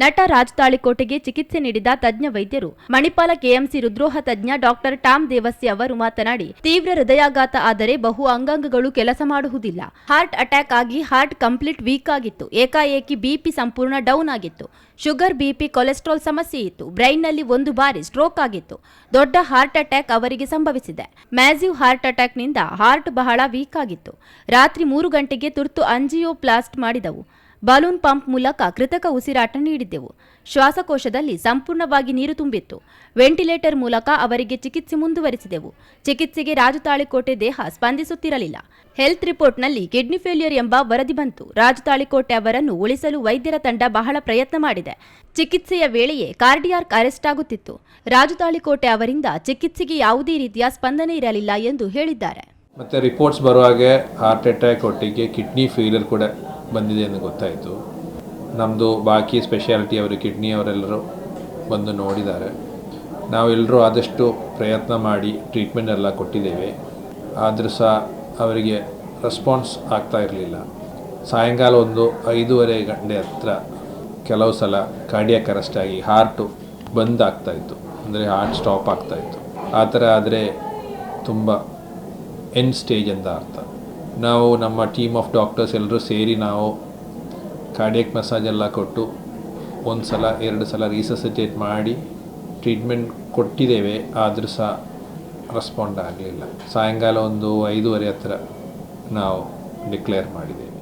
ನಟ ರಾಜ್ ತಾಳಿಕೋಟೆಗೆ ಚಿಕಿತ್ಸೆ ನೀಡಿದ ತಜ್ಞ ವೈದ್ಯರು. ಮಣಿಪಾಲ ಕೆಎಂಸಿ ರುದ್ರೋಹ ತಜ್ಞ ಡಾಕ್ಟರ್ ಟಾಮ್ ದೇವಸ್ಯ ಅವರು ಮಾತನಾಡಿ, ತೀವ್ರ ಹೃದಯಾಘಾತ ಆದರೆ ಬಹು ಅಂಗಾಂಗಗಳು ಕೆಲಸ ಮಾಡುವುದಿಲ್ಲ. ಹಾರ್ಟ್ ಅಟ್ಯಾಕ್ ಆಗಿ ಹಾರ್ಟ್ ಕಂಪ್ಲೀಟ್ ವೀಕ್ ಆಗಿತ್ತು. ಏಕಾಏಕಿ ಬಿಪಿ ಸಂಪೂರ್ಣ ಡೌನ್ ಆಗಿತ್ತು. ಶುಗರ್, ಬಿಪಿ, ಕೊಲೆಸ್ಟ್ರಾಲ್ ಸಮಸ್ಯೆ ಇತ್ತು. ಬ್ರೈನ್ನಲ್ಲಿ ಒಂದು ಬಾರಿ ಸ್ಟ್ರೋಕ್ ಆಗಿತ್ತು. ದೊಡ್ಡ ಹಾರ್ಟ್ ಅಟ್ಯಾಕ್ ಅವರಿಗೆ ಸಂಭವಿಸಿದೆ. ಮ್ಯಾಸಿವ್ ಹಾರ್ಟ್ ಅಟ್ಯಾಕ್ನಿಂದ ಹಾರ್ಟ್ ಬಹಳ ವೀಕ್ ಆಗಿತ್ತು. ರಾತ್ರಿ ಮೂರು ಗಂಟೆಗೆ ತುರ್ತು ಅಂಜಿಯೋಪ್ಲಾಸ್ಟ್ ಮಾಡಿದವು. ಬಲೂನ್ ಪಂಪ್ ಮೂಲಕ ಕೃತಕ ಉಸಿರಾಟ ನೀಡಿದ್ದೆವು. ಶ್ವಾಸಕೋಶದಲ್ಲಿ ಸಂಪೂರ್ಣವಾಗಿ ನೀರು ತುಂಬಿತ್ತು. ವೆಂಟಿಲೇಟರ್ ಮೂಲಕ ಅವರಿಗೆ ಚಿಕಿತ್ಸೆ ಮುಂದುವರಿಸಿದೆವು. ಚಿಕಿತ್ಸೆಗೆ ರಾಜು ತಾಳಿಕೋಟೆ ದೇಹ ಸ್ಪಂದಿಸುತ್ತಿರಲಿಲ್ಲ. ಹೆಲ್ತ್ ರಿಪೋರ್ಟ್ನಲ್ಲಿ ಕಿಡ್ನಿ ಫೇಲ್ಯೂರ್ ಎಂಬ ವರದಿ ಬಂತು. ರಾಜು ತಾಳಿಕೋಟೆ ಅವರನ್ನು ಉಳಿಸಲು ವೈದ್ಯರ ತಂಡ ಬಹಳ ಪ್ರಯತ್ನ ಮಾಡಿದೆ. ಚಿಕಿತ್ಸೆಯ ವೇಳೆಯೇ ಕಾರ್ಡಿಯಾರ್ಕ್ ಅರೆಸ್ಟ್ ಆಗುತ್ತಿತ್ತು. ರಾಜತಾಳಿಕೋಟೆ ಅವರಿಂದ ಚಿಕಿತ್ಸೆಗೆ ಯಾವುದೇ ರೀತಿಯ ಸ್ಪಂದನೆ ಇರಲಿಲ್ಲ ಎಂದು ಹೇಳಿದ್ದಾರೆ. ಮತ್ತೆ ರಿಪೋರ್ಟ್ಸ್ ಬರುವಾಗೆ ಹಾರ್ಟ್ ಅಟ್ಯಾಕ್ ಒಟ್ಟಿಗೆ ಕಿಡ್ನಿ ಫೇಲ್ಯೂರ್ ಕೂಡ ಬಂದಿದೆ ಎಂದು ಗೊತ್ತಾಯಿತು. ನಮ್ಮದು ಬಾಕಿ ಸ್ಪೆಷಾಲಿಟಿ ಅವರು ಕಿಡ್ನಿ ಅವರೆಲ್ಲರೂ ಬಂದು ನೋಡಿದ್ದಾರೆ. ನಾವೆಲ್ಲರೂ ಆದಷ್ಟು ಪ್ರಯತ್ನ ಮಾಡಿ ಟ್ರೀಟ್ಮೆಂಟ್ ಎಲ್ಲ ಕೊಟ್ಟಿದ್ದೇವೆ. ಆದರೂ ಸಹ ಅವರಿಗೆ ರೆಸ್ಪಾನ್ಸ್ ಆಗ್ತಾ ಇರಲಿಲ್ಲ. ಸಾಯಂಕಾಲ ಒಂದು ಐದೂವರೆ ಗಂಟೆ ಹತ್ರ ಕೆಲವು ಸಲ ಕಾರ್ಡಿಯಾಕ್ ಅರೆಸ್ಟ್ ಆಗಿ ಹಾರ್ಟು ಬಂದ್ ಆಗ್ತಾಯಿತ್ತು ಅಂದರೆ ಹಾರ್ಟ್ ಸ್ಟಾಪ್ ಆಗ್ತಾಯಿತ್ತು ಆ ಥರ ಆದರೆ ತುಂಬ ಎಂಡ್ ಸ್ಟೇಜ್ ಅಂತ ಅರ್ಥ ನಾವು ನಮ್ಮ ಟೀಮ್ ಆಫ್ ಡಾಕ್ಟರ್ಸ್ ಎಲ್ಲರೂ ಸೇರಿ ನಾವು ಕಾರ್ಡಿಯಕ್ ಮಸಾಜ್ ಎಲ್ಲ ಕೊಟ್ಟು ಒಂದು ಸಲ, ಎರಡು ಸಲ ರೀಸಸಿಟೇಟ್ ಮಾಡಿ ಟ್ರೀಟ್ಮೆಂಟ್ ಕೊಟ್ಟಿದ್ದೇವೆ, ಆದರೂ ಸಹ ರೆಸ್ಪಾಂಡ್ ಆಗಲಿಲ್ಲ. ಸಾಯಂಕಾಲ ಒಂದು ಐದೂವರೆ ಹತ್ರ ನಾವು ಡಿಕ್ಲೇರ್ ಮಾಡಿದ್ದೇವೆ.